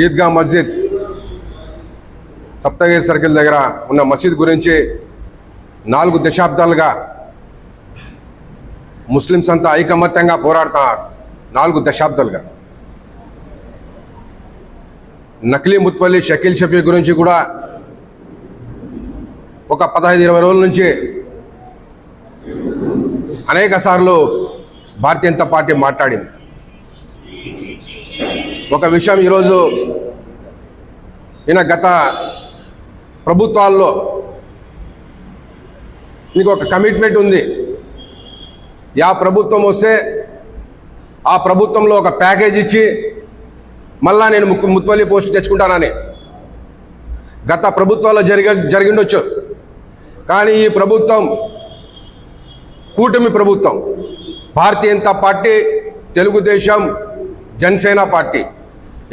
ఈద్గా మస్జిద్ Saptagiri circle దగ్గర ఉన్న మసీద్ గురించి నాలుగు దశాబ్దాలుగా ముస్లిమ్స్ అంతా ఐకమత్యంగా పోరాడుతున్నారు. నాలుగు దశాబ్దాలుగా. నకిలీ ముత్వల్లి షకీల్ షఫీ గురించి కూడా ఒక పదహైదు ఇరవై రోజుల నుంచి అనేక సార్లు భారతీయ జనతా పార్టీ మాట్లాడింది. ఒక విషయం ఈరోజు ఈయన గత ప్రభుత్వాల్లో నీకు ఒక కమిట్మెంట్ ఉంది. యా ప్రభుత్వం వస్తే ఆ ప్రభుత్వంలో ఒక ప్యాకేజ్ ఇచ్చి మళ్ళా నేను ముక్కు ముత్వల్లి పోస్ట్ తెచ్చుకుంటానని. గత ప్రభుత్వాల్లో జరిగ జరిగిండొచ్చు. కానీ ఈ ప్రభుత్వం కూటమి ప్రభుత్వం భారతీయ జనతా పార్టీ తెలుగుదేశం జనసేన పార్టీ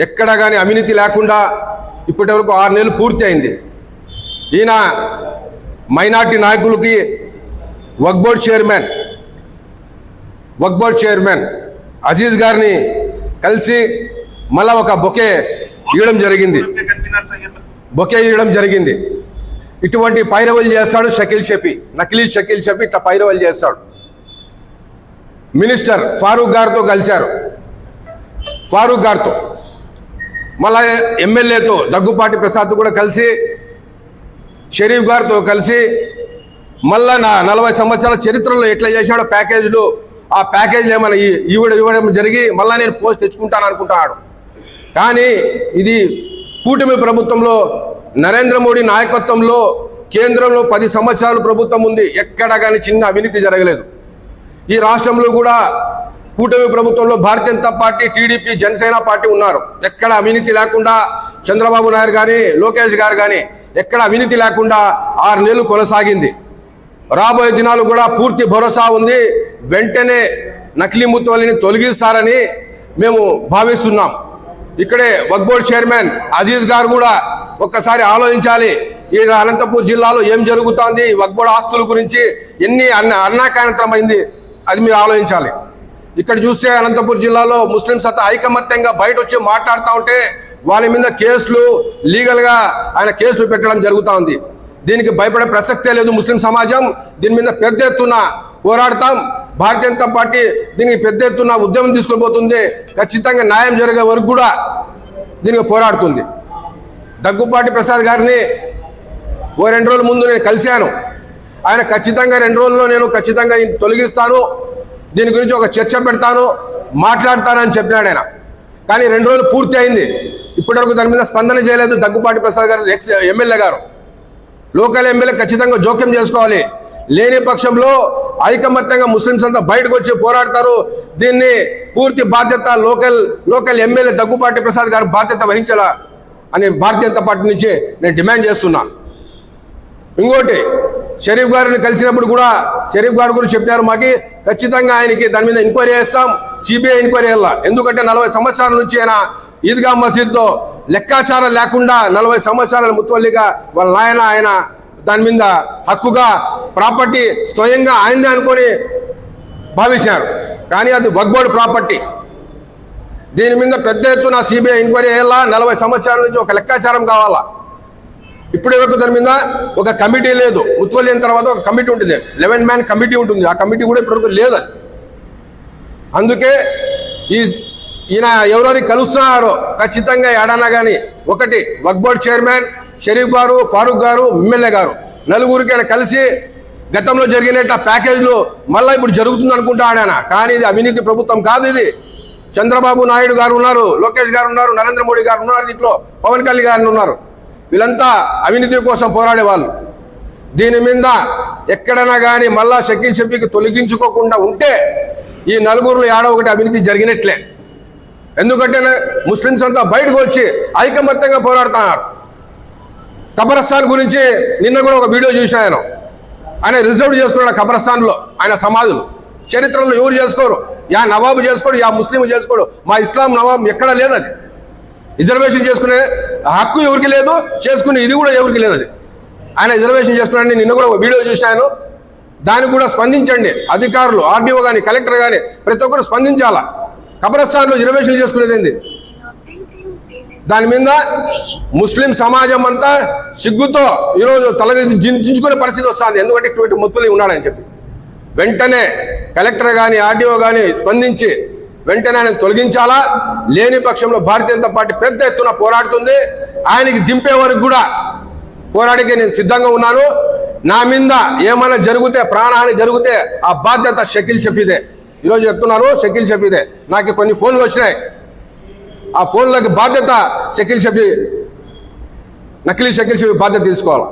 ఎక్కడ కానీ అవినీతి లేకుండా ఇప్పటి వరకు ఆరు నెలలు పూర్తి అయింది. ఈయన మైనార్టీ నాయకులకి Waqf board chairman Waqf board chairman Aziz గారిని కలిసి మళ్ళా ఒక బొకే ఇవ్వడం జరిగింది. బొకే ఇవ్వడం జరిగింది. ఇటువంటి పైరవలు చేస్తాడు షకీల్ షఫీ నకిలీ షకీల్ షఫీ ఇట్లా పైరవలు చేస్తాడు. మినిస్టర్ ఫారూక్ గారితో కలిశారు. ఫారూక్ గారితో. మళ్ళా ఎమ్మెల్యేతో దగ్గుపాటి ప్రసాద్ కూడా కలిసి షరీఫ్ గారితో కలిసి మళ్ళా నా నలభై సంవత్సరాల చరిత్రలో ఎట్లా చేశాడో ప్యాకేజీలు ఆ ప్యాకేజీలు ఏమైనా ఇవ్వడం ఇవ్వడం జరిగి మళ్ళా నేను పోస్ట్ తెచ్చుకుంటాను అనుకుంటున్నాడు కానీ ఇది కూటమి ప్రభుత్వంలో నరేంద్ర మోడీ నాయకత్వంలో కేంద్రంలో పది సంవత్సరాలు ప్రభుత్వం ఉంది. ఎక్కడ కానీ చిన్న అవినీతి జరగలేదు. ఈ రాష్ట్రంలో కూడా కూటమి ప్రభుత్వంలో Bharatiya Janata Party TDP Janasena Party ఉన్నారు. ఎక్కడ అవినీతి లేకుండా చంద్రబాబు నాయుడు కానీ లోకేష్ గారు కానీ ఎక్కడ అవినీతి లేకుండా ఆరు నెలలు కొనసాగింది. రాబోయే దినాలు కూడా పూర్తి భరోసా ఉంది. వెంటనే నకిలీ ముత్తువల్లిని తొలగిస్తారని మేము భావిస్తున్నాం. ఇక్కడే వక్బోర్డ్ చైర్మన్ అజీజ్ గారు కూడా ఒక్కసారి ఆలోచించాలి. ఈ అనంతపూర్ జిల్లాలో ఏం జరుగుతోంది? వక్బోర్డ్ ఆస్తుల గురించి ఎన్ని అన్న అన్నాకానంతరమైంది అది మీరు ఆలోచించాలి. ఇక్కడ చూస్తే అనంతపూర్ జిల్లాలో ముస్లింస్ అంతా ఐకమత్యంగా బయట వచ్చి మాట్లాడుతూ ఉంటే వాళ్ళ మీద కేసులు లీగల్గా ఆయన కేసులు పెట్టడం జరుగుతూ ఉంది. దీనికి భయపడే ప్రసక్తే లేదు ముస్లిం సమాజం. దీని మీద పెద్ద ఎత్తున పోరాడతాం. భారతీయ జనతా పార్టీ దీనికి పెద్ద ఎత్తున ఉద్యమం తీసుకొని పోతుంది. ఖచ్చితంగా న్యాయం జరిగే వరకు కూడా దీనికి పోరాడుతుంది. దగ్గుపాటి ప్రసాద్ గారిని ఓ రెండు రోజుల ముందు నేను కలిశాను. ఆయన ఖచ్చితంగా రెండు రోజుల్లో నేను ఖచ్చితంగా తొలగిస్తాను. దీని గురించి ఒక చర్చ పెడతాను మాట్లాడతానని చెప్పినాడు ఆయన. కానీ రెండు రోజులు పూర్తి అయింది. ఇప్పటివరకు దాని మీద స్పందన చేయలేదు. దగ్గుపాటి ప్రసాద్ గారు ఎక్స్ ఎమ్మెల్యే గారు. లోకల్ ఎమ్మెల్యే ఖచ్చితంగా జోక్యం చేసుకోవాలి. లేని పక్షంలో ఐకమత్యంగా ముస్లింస్ అంతా బయటకు వచ్చి పోరాడతారు. దీన్ని పూర్తి బాధ్యత local local MLA Daggupati Prasad గారు బాధ్యత వహించాలా అని భారతీయ జనతా పార్టీ నుంచి నేను డిమాండ్ చేస్తున్నా. ఇంకోటి షరీఫ్ గారిని కలిసినప్పుడు కూడా షరీఫ్ గారు కూడా చెప్పినారు మాకి. ఖచ్చితంగా ఆయనకి దాని మీద ఎంక్వైరీ చేస్తాం. సిబిఐ ఎంక్వైరీ వెళ్ళా ఎందుకంటే నలభై సంవత్సరాల నుంచి ఆయన ఈద్గా మసీద్తో లెక్కాచారం లేకుండా నలభై సంవత్సరాల ముత్తవల్లిగా వాళ్ళ నాయన ఆయన దాని మీద హక్కుగా ప్రాపర్టీ స్వయంగా ఆయనదే అనుకొని భావించారు. కానీ అది వగ్బోర్డ్ ప్రాపర్టీ. దీని మీద పెద్ద ఎత్తున సిబిఐ ఎంక్వైరీ అయ్యేలా నలభై సంవత్సరాల నుంచి ఒక లెక్కాచారం కావాలా? ఇప్పటి వరకు దాని మీద ఒక కమిటీ లేదు. ముత్వల్లి తర్వాత ఒక కమిటీ ఉంటుంది. లెవెన్ మ్యాన్ కమిటీ ఉంటుంది. ఆ కమిటీ కూడా ఇప్పటివరకు లేదు అందుకే ఈ ఈయన ఎవరెవరికి కలుస్తున్నారో ఖచ్చితంగా ఏడన్నా కానీ ఒకటి వక్ బోర్డ్ చైర్మన్ షరీఫ్ గారు ఫారూక్ గారు ఎమ్మెల్యే గారు. నలుగురికి ఆయన కలిసి గతంలో జరిగినట్టు ఆ ప్యాకేజీలు మళ్ళీ ఇప్పుడు జరుగుతుంది అనుకుంటా ఆడాన? కానీ ఇది అవినీతి ప్రభుత్వం కాదు ఇది. చంద్రబాబు నాయుడు గారు ఉన్నారు లోకేష్ గారు ఉన్నారు నరేంద్ర మోడీ గారు ఉన్నారు దీంట్లో పవన్ కళ్యాణ్ గారు ఉన్నారు. వీళ్ళంతా అవినీతి కోసం పోరాడే వాళ్ళు దీని మీద ఎక్కడైనా కానీ మళ్ళా షకీల్ షఫీకి తొలగించుకోకుండా ఉంటే ఈ నలుగురులో ఏడో ఒకటి అవినీతి జరిగినట్లే. ఎందుకంటే ముస్లిమ్స్ అంతా బయటకు వచ్చి ఐకమత్యంగా పోరాడుతున్నారు. కబరస్థాన్ గురించి నిన్న కూడా ఒక వీడియో చూశాను ఆయన రిజర్వ్ చేసుకున్నాడు కబరస్థాన్లో ఆయన సమాధులు. చరిత్రలో ఎవరు చేసుకోరు? యా నవాబు చేసుకోడు యా ముస్లిం చేసుకోడు. మా ఇస్లాం నవాబు ఎక్కడా లేదు అది రిజర్వేషన్ చేసుకునే హక్కు ఎవరికి లేదు చేసుకునే ఇది కూడా ఎవరికి లేదు అది ఆయన రిజర్వేషన్ చేసుకున్నాడని నిన్న కూడా ఒక వీడియో చూశాను. దానికి కూడా స్పందించండి. అధికారులు ఆర్డీఓ కానీ కలెక్టర్ కానీ ప్రతి ఒక్కరు స్పందించాలా? కబ్రస్థాన్లో రిజర్వేషన్ చేసుకునేది ఏంది? దాని మీద ముస్లిం సమాజం అంతా సిగ్గుతో ఈరోజు తల జించుకునే పరిస్థితి వస్తుంది. ఎందుకంటే ఇటువంటి ముత్తులు ఉన్నాడని చెప్పి. వెంటనే కలెక్టర్ కానీ ఆర్డీఓ కానీ స్పందించి వెంటనే ఆయన తొలగించాలా? లేని పక్షంలో భారతీయ జనతా పార్టీ పెద్ద ఎత్తున పోరాడుతుంది. ఆయనకి దింపే వరకు కూడా పోరాడికి నేను సిద్ధంగా ఉన్నాను. నా మీద ఏమైనా జరిగితే ప్రాణహాని జరిగితే ఆ బాధ్యత షకిల్ షఫీదే. ఈరోజు చెప్తున్నాను షకిల్ షఫీదే. నాకు కొన్ని ఫోన్లు వచ్చినాయి. ఆ ఫోన్లకి బాధ్యత షకిల్ షఫీ నకిలీ షకిల్ షఫీ బాధ్యత తీసుకోవాలి?